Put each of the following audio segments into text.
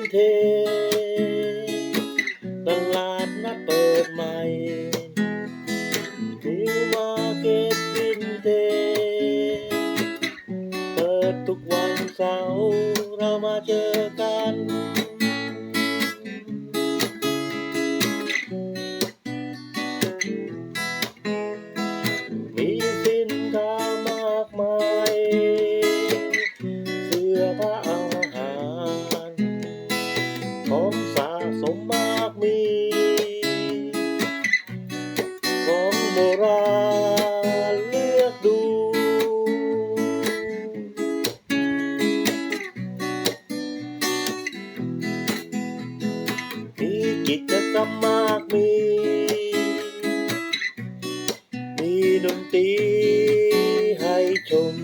นเท ตลาดนัดเปิดใหม่นิวมาเก็ตวินเท เปิดทุกวันเสาร์เรามาเจอกัน ราณเลือกดู มีกิจกรรมมากมี มีดนตรีให้ชม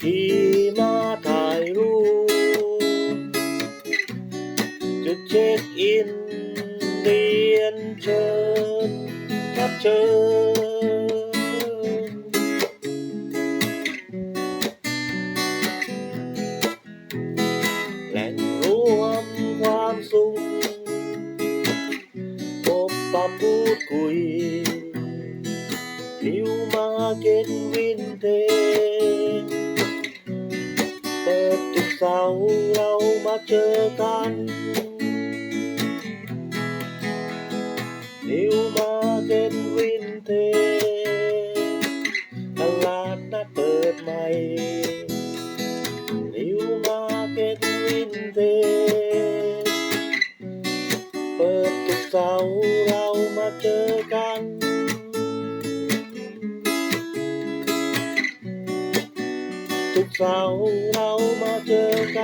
ที่มาถ่ายรูปจุดเช็คอินเรียนเชิญ รับเชิญแหล่งรวมความสุขพบปะพู เก็ตวินเทจตลาดนัดเปิดใหม่นิวมาเก็ตวินเทจเปิดทุกเสาร์เรามาเจอกันทุกเสาร์เรามาเจอกัน